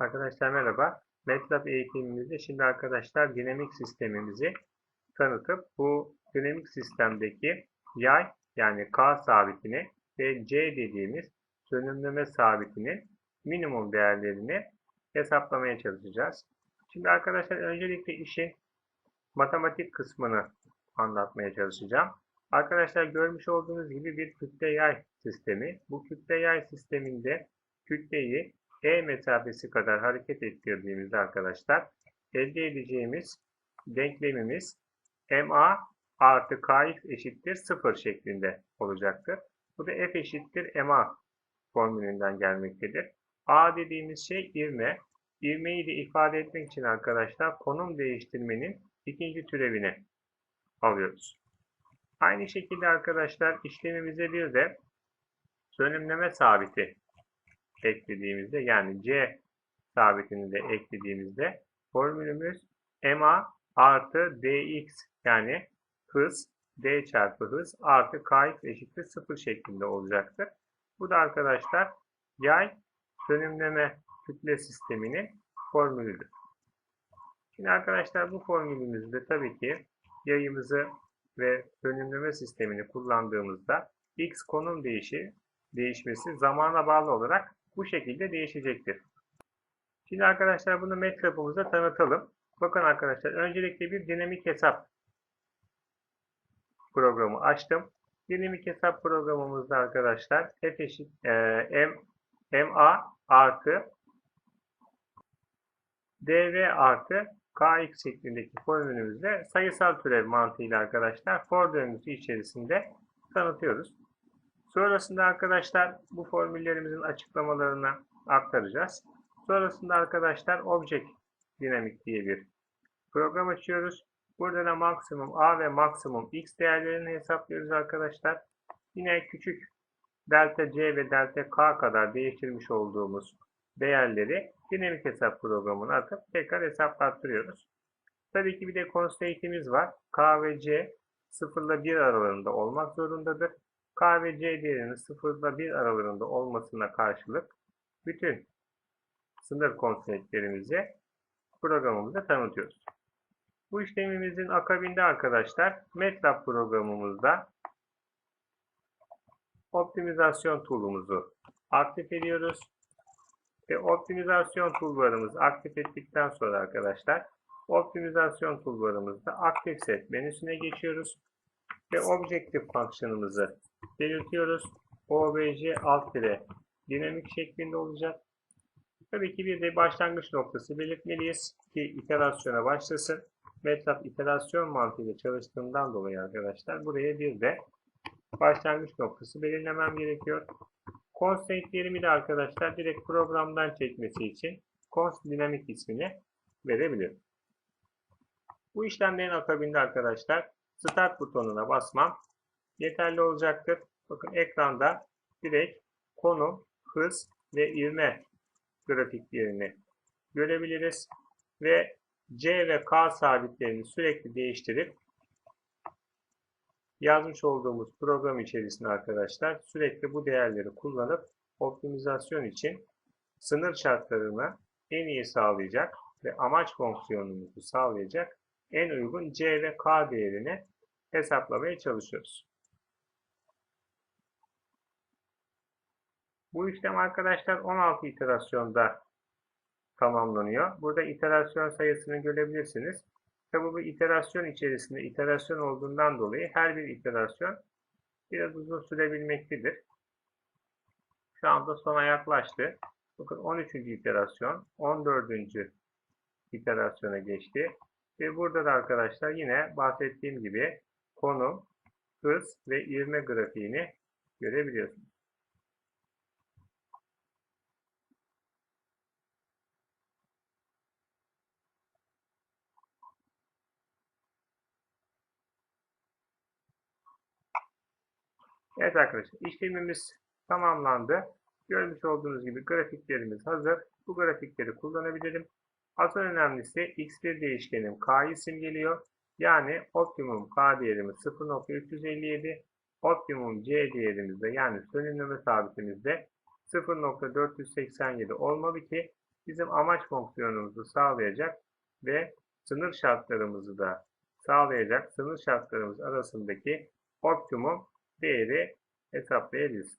Arkadaşlar merhaba. MATLAB eğitimimizde şimdi arkadaşlar dinamik sistemimizi tanıtıp bu dinamik sistemdeki yay yani K sabitini ve C dediğimiz sönümleme sabitinin minimum değerlerini hesaplamaya çalışacağız. Şimdi arkadaşlar öncelikle işin matematik kısmını anlatmaya çalışacağım. Arkadaşlar görmüş olduğunuz gibi bir kütle yay sistemi. Bu kütle yay sisteminde kütleyi E mesafesi kadar hareket ettirdiğimizde arkadaşlar elde edeceğimiz denklemimiz MA artı KX eşittir 0 şeklinde olacaktır. Bu da F eşittir MA formülünden gelmektedir. A dediğimiz şey ivme. İvmeyi de ifade etmek için arkadaşlar konum değiştirmenin ikinci türevini alıyoruz. Aynı şekilde arkadaşlar işlemimize bir de sönümleme sabiti eklediğimizde yani C sabitini de eklediğimizde formülümüz MA artı DX yani hız D çarpı hız artı KX eşittir 0 şeklinde olacaktır. Bu da arkadaşlar yay sönümleme kütle sisteminin formülüdür. Şimdi arkadaşlar bu formülümüzde tabii ki yayımızı ve sönümleme sistemini kullandığımızda x konum değişi, değişmesi zamana bağlı olarak bu şekilde değişecektir. Şimdi arkadaşlar bunu MATLAB'ımıza tanıtalım. Bakın arkadaşlar öncelikle bir dinamik hesap programı açtım. Dinamik hesap programımızda arkadaşlar f eşit e, m, ma artı dv artı kx şeklindeki formülümüzde sayısal türev mantığıyla arkadaşlar for döngüsü içerisinde tanıtıyoruz. Sonrasında arkadaşlar bu formüllerimizin açıklamalarını aktaracağız. Sonrasında arkadaşlar Object Dinamik diye bir program açıyoruz. Burada da maksimum A ve maksimum X değerlerini hesaplıyoruz arkadaşlar. Yine küçük delta C ve delta K kadar değiştirmiş olduğumuz değerleri dinamik hesap programına atıp tekrar hesaplattırıyoruz. Tabii ki bir de constraint'imiz var. K ve C 0 ile 1 aralığında olmak zorundadır. K ve C değerinin 0 ile 1 aralığında olmasına karşılık bütün sınır constraint'lerimizi programımızda tanıtıyoruz. Bu işlemimizin akabinde arkadaşlar MATLAB programımızda optimizasyon tool'umuzu aktif ediyoruz. Ve optimizasyon toolbarımızı aktif ettikten sonra arkadaşlar optimizasyon toolbarımızda aktif set menüsüne geçiyoruz. Ve objective fonksiyonumuzu belirtiyoruz. obj alt dire dinamik şeklinde olacak. Tabii ki bir de başlangıç noktası belirtmeliyiz ki iterasyona başlasın. MATLAB iterasyon mantığıyla çalıştığından dolayı arkadaşlar buraya bir de başlangıç noktası belirlemem gerekiyor. Constraint'lerimi de arkadaşlar direkt programdan çekmesi için const dinamik ismini verebilirim. Bu işlemlerin akabinde arkadaşlar start butonuna basmam yeterli olacaktır. Bakın ekranda direkt konum, hız ve ivme grafiklerini görebiliriz. Ve C ve K sabitlerini sürekli değiştirip yazmış olduğumuz program içerisinde arkadaşlar sürekli bu değerleri kullanıp optimizasyon için sınır şartlarını en iyi sağlayacak ve amaç fonksiyonumuzu sağlayacak en uygun C ve K değerini hesaplamaya çalışıyoruz. Bu işlem arkadaşlar 16 iterasyonda tamamlanıyor. Burada iterasyon sayısını görebilirsiniz. Tabi bu iterasyon içerisinde iterasyon olduğundan dolayı her bir iterasyon biraz uzun sürebilmektedir. Şu anda sona yaklaştı. Bakın 13. iterasyon, 14. iterasyona geçti. Ve burada da arkadaşlar yine bahsettiğim gibi konum, hız ve ivme grafiğini görebiliyorsunuz. Evet arkadaşlar işlemimiz tamamlandı. Görmüş olduğunuz gibi grafiklerimiz hazır. Bu grafikleri kullanabilirim. Asıl önemlisi x1 değişkenim k'yı simgeliyor. Yani optimum k değerimiz 0.357. Optimum c değerimizde yani sönümleme sabitimizde 0.487 olmalı ki bizim amaç fonksiyonumuzu sağlayacak ve sınır şartlarımızı da sağlayacak sınır şartlarımız arasındaki optimum TV, enciclopédias